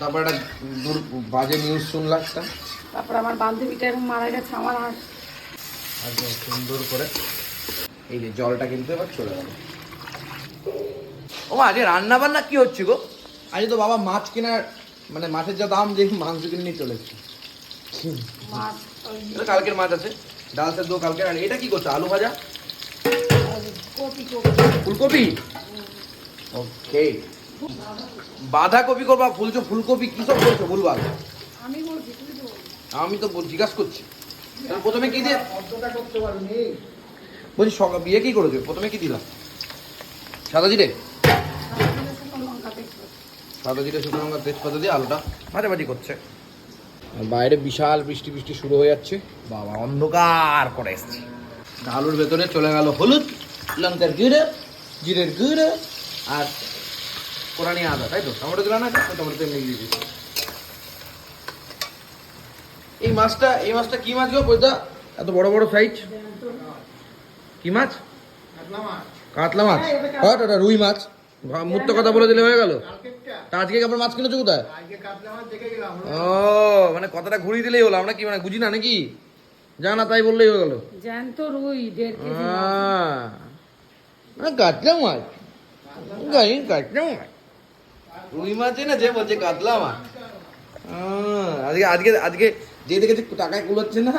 তারপর একটা দূর বাজে নিউজ শুনলাম একটা। তারপর আমার বান্ধবীটা এরকম মারা গেছে আমার আর একদম সুন্দর করে। এই যে জলটা কিন্তু এবার চলে গেল। ও আজকে রান্না বান্না কি হচ্ছে গো? আজকে তো বাবা মাছ কেনার মানে মাছের যা দাম যে মাংস কিনে নিয়ে চলে এসেছে। মাছ এটা কালকের মাছ আছে। ডাল সেদ্ধ কালকে আর এটা কি করছ? আলু ভাজা? ফুলকপি? ওকে বাঁধাকপি করবা ফুলছো ফুলকপি কি সব করছ? ভুলভাল আমি বলছি তো জিজ্ঞাসা করছি। প্রথমে কি দিয়ে বলছি সকাল বিয়ে কি করে করেছ? প্রথমে কি দিলাম সাদা জিরে? তেজপাতা। সাদা জিরে শুকনো লঙ্কা তেজপাতা দিয়ে আলুটা ভাজাভাজি করছে। বাইরে বিশাল বৃষ্টি বৃষ্টি শুরু হয়ে যাচ্ছে। বাবা অন্ধকার করে এসছে। আলুর ভেতরে চলে গেল হলুদ লঙ্কার গুঁড়ো জিরের গুঁড়ো আর কোরআনি আদা তাই তো? টমেটো দিলাম না টমেটো এমনি দিয়ে দিচ্ছি এই মাছটা এই মাছটা কি মাছ গো পয়দা এত বড় বড় সাইজ? কি মাছ? কাতলা মাছ। হট ওটা রুই মাছ। মূর্ত কথা বলে দিলে হয়ে গেল। তা আজকে আবার মাছ কিনেছো কোথায়? ও মানে কথাটা ঘুরিয়ে দিলেই হলো। আমরা কি মানে বুঝি না নাকি? জানা তাই বললেই হয়ে গেল। জ্যান্ত রুই দেড় কেজি মাছ। আহ, কাতলা মাছ। গাই কাতলা মাছ। রুই মাছ না যে বলছে কাতলা মাছ। আজকে আজকে আজকে যে দেখেছে টাকায় কুলোচ্ছে না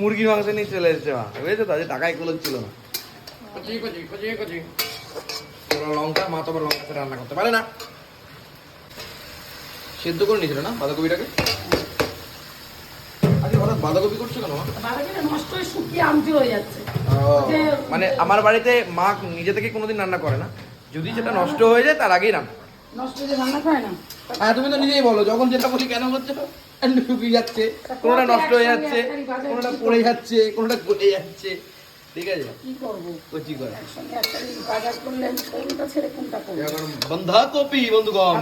মুরগির মাংস নিয়ে চলে এসেছে মা। বুঝেছ তো? আজকে টাকায় কুলোচ্ছিল না লঙ্কা মা তো আবার লঙ্কা রান্না করতে পারে না। সেদ্ধ করে নিয়েছিল না বাঁধাকপিটাকে? বাঁধাকপি করছ কেন নষ্ট হয়ে শুকিয়ে আমচি হয়ে যাচ্ছে। মানে আমার বাড়িতে মা নিজে থেকে কোনোদিন রান্না করে না। যদি সেটা নষ্ট হয়ে যায় তার আগেই রান্না। নষ্ট হয়ে রান্না খায় না? হ্যাঁ তুমি তো নিজেই বলো যখন যেটা বলি কেন করছ লুকিয়ে যাচ্ছে কোনোটা নষ্ট হয়ে যাচ্ছে কোনোটা পড়ে যাচ্ছে কোনোটা গলে যাচ্ছে ঠিক আছে? কি করব? কচি করে। একসঙ্গে একটা জিনিস বাজার করলে কোনটা ছেড়ে কোনটা করব? এখন বাঁধাকপি বন্ধুগণ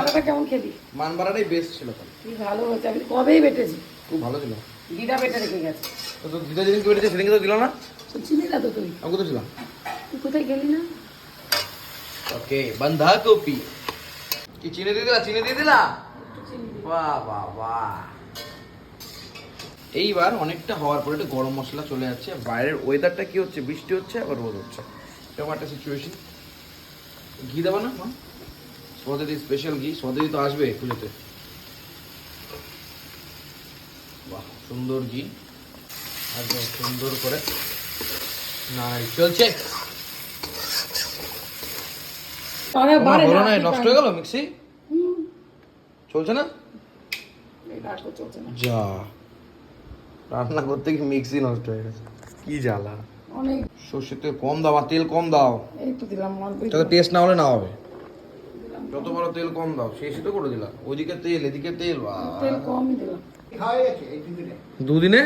আজকে কেমন খেলি? মান বাড়াটাই বেস্ট ছিল কি ভালো হয়েছে আমি কবেই বেটেছি। খুব ভালো ছিল। দিদা বেটে রেখে গেছে। তো তো দিদা যেদিনকে বেরিয়েছে সেদিনকে তো দিল না? চিনি না তো তুই? আমি কোথায় ছিলাম? তুই কোথায় গেলি না? ওকে বাঁধাকপি কি চিনি দিয়ে দিলা? চিনি দিয়ে দিলা। বাহ বাহ বাহ। এইবার অনেকটা হওয়ার পরে একটু গরম মশলা চলে যাচ্ছে বাইরের ওয়েদারটা কি হচ্ছে? বৃষ্টি হচ্ছে আবার রোদ হচ্ছে। এরকম একটা সিচুয়েশন ঘি দেবো না সৌদি স্পেশাল ঘি। সৌদি তো আসবে পুজোতে। বাহ সুন্দর ঘি। একদম সুন্দর করে। নাই চলছে। হলো না, না নষ্ট হয়ে গেল মিক্সি? চলছে না? এই না। যা। রান্না করতে গিয়ে মিক্সি নষ্ট হয়ে গেছে। কি জ্বালা। অনেক। সর্ষের কম দাও আর তেল কম দাও। এই তো দিলাম টেস্ট না হলে না হবে। যত বড় তেল কম দাও শেষই তো করে দিলাম। ওইদিকে তেল এদিকে তেল। তেল কমই দিলাম। দুদিনে?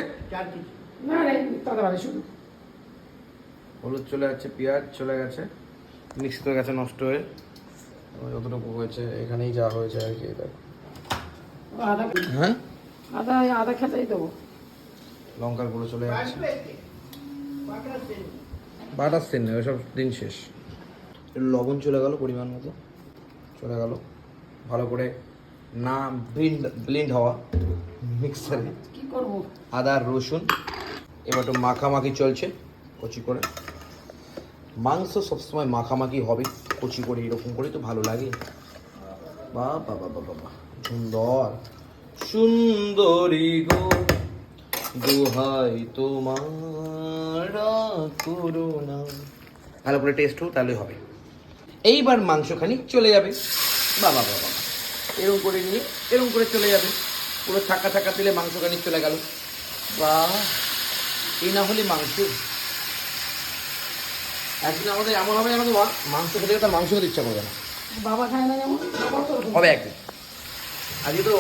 না রে তাতে পারে শুধু হলুদ চলে যাচ্ছে পেঁয়াজ চলে গেছে। মিক্সি তো গেছে নষ্ট হয়ে এবার যতটুকু হয়েছে এখানেই যা হয়েছে আর কি এই দেখো। আদা হ্যাঁ? আদা আদা খেতেই দেবো। লঙ্কার গুঁড়ো চলে যাচ্ছে বাটার সিন নেই ওসব দিন শেষ। একটু লবণ চলে গেল পরিমাণ মতো চলে গেল। ভালো করে না ব্লিন্ড ব্লিন্ড হওয়া মিক্সারে। কি করব? আদা আর রসুন এবার একটু মাখামাখি চলছে কচি করে। মাংস সবসময় মাখামাখি হবে, কচি করে এরকম করে তো ভালো লাগে। বাহ বাবা বাবা, বাহ, সুন্দর। সুন্দরী গো, দোহাই তোমার করুণা। ভালো করে টেস্ট হোক তাহলে হবে। এইবার মাংসখানি চলে যাবে। বাবা বাবা এরকম করে নিয়ে, এরকম করে চলে যাবে। পুরো ছাকা ছাকা তেলে মাংসখানি চলে গেল। বা এই না হলে মাংস একদিন আমাদের এমন হবে আমাকে মাংস খেতে তার মাংস খেতে ইচ্ছা করবে না। বাবা খায় না যেমন বাবা হবে একদিন। আজকে তো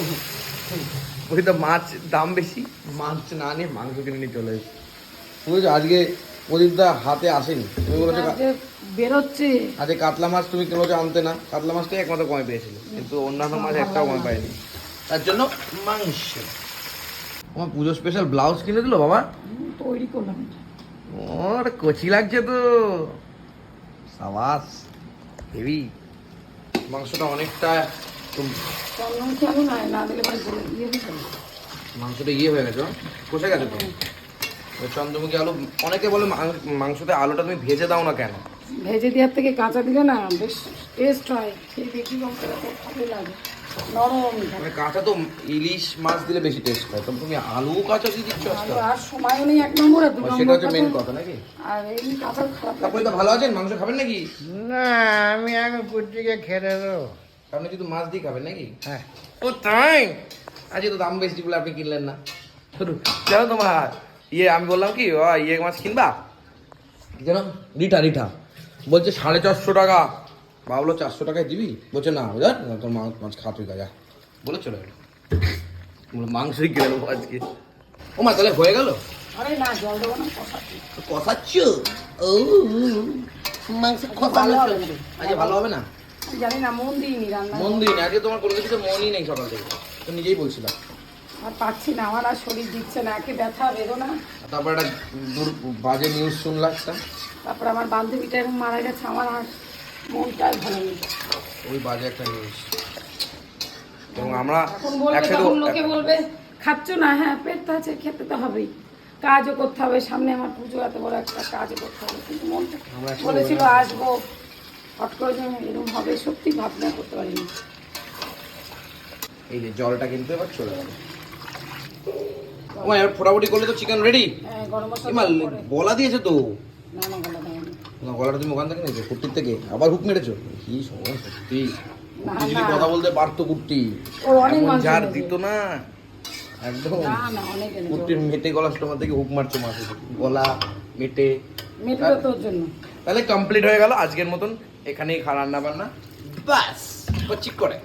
ওই তো মাছ দাম বেশি মাছ না নিয়ে মাংস কিনে নিয়ে চলে এসেছি। বুঝেছ আজকে প্রদীপদা হাতে আসেনি। তুমি বলেছ বেরোচ্ছে। আজকে কাতলা মাছ তুমি কেন আনতে না? কাতলা মাছটাই একমাত্র কমে পেয়েছিল কিন্তু অন্যান্য মাছ একটাও কমে পাইনি তার জন্য মাংস। আমার পুজো স্পেশাল ব্লাউজ কিনে দিলো বাবা? তৈরি করলাম এটা। ওর কচি লাগছে তো। সাবাস হেভি। মাংসটা অনেকটা ইয়ে হয়ে মাংসটা ইয়ে হয়ে গেছে কষে গেছে তো? চন্দ্রমুখী আলু অনেকে বলে মাংসতে আলুটা তুমি ভেজে দাও না কেন? ভেজে দেওয়ার থেকে কাঁচা দিলে না বেশ টেস্ট হয়। খেয়ে দেখি ভালো লাগে। নরম। মানে কাঁচা তো ইলিশ মাছ দিলে বেশি টেস্ট হয়। তবে তুমি আলু কাঁচা দিয়ে দিচ্ছ? আর সময়ও নেই এক নম্বর আর দু আর সেটা হচ্ছে মেন কথা- নাকি? আর এই কাঁচা খারাপ লাগে। তো ভালো আছেন? মাংস খাবেন নাকি? না আমি এখন খেয়ে দেবো। আপনি কিন্তু মাছ দিয়ে খাবেন নাকি? হ্যাঁ। ও তাই? আজকে তো দাম বেশি বলে আপনি কিনলেন না। জানো তোমার ইয়ে আমি বললাম কি ও ইয়ে মাছ কিনবা? কি জানো রিঠা রিঠা। বলছে সাড়ে চারশো টাকা। ভাবলো চারশো টাকায় দিবি? বলছে না বুঝার তোর মাছ মাছ খা তুই যা বলে চলে গেল। বলে মাংসই নেব আজকে। ও মা তাহলে হয়ে গেল? আরে না জল দেবো না কষাচ্ছি। ও মাংস ভালো হবে না। আজকে ভালো হবে না? জানি না মন দিইনি রান্না মন দিই না আজকে তোমার কোনো কিছুতে মনই নেই সকাল থেকে। তো নিজেই বলছিলাম। আর পাচ্ছি না আমার আর শরীর দিচ্ছে না একে ব্যথা বেদনা। তারপর একটা দূর বাজে নিউজ শুনলাম তারপর আমার বান্ধবীটা এরকম মারা গেছে আমার আর মনটাই ভালো নেই। ওই বাজে একটা নিউজ এবং আমরা বলবে একসাথে লোকে বলবে খাচ্ছ না? হ্যাঁ পেট তো আছে খেতে তো হবেই কাজও করতে হবে সামনে আমার পুজো এত বড় একটা কাজও করতে হবে। কিন্তু মনটা বলেছিল আসব। হট করে যে এরকম হবে সত্যি ভাবনা করতে পারিনি। এই যে জলটা কিন্তু এবার চলে গেল। ও এবার ফোটাফুটি করলে তো চিকেন রেডি হ্যাঁ, গরম মশলা এমা দিয়েছে তো। না। না, গলাটা তুমি ওখান থেকে নিয়েছো কুর্তির থেকে? আবার হুক মেরেছো? কি সময় সত্যি। কুর্তি যদি কথা বলতে পারতো কুর্তি। এনেছে। দিত না। একদম। কুর্তির মেটে গলা তোমার থেকে হুক মারছো মাসে। গলা মেটে। তাহলে কমপ্লিট হয়ে গেল আজকের মতন। এখানেই খা রান্না বান্না বাস চিক করে।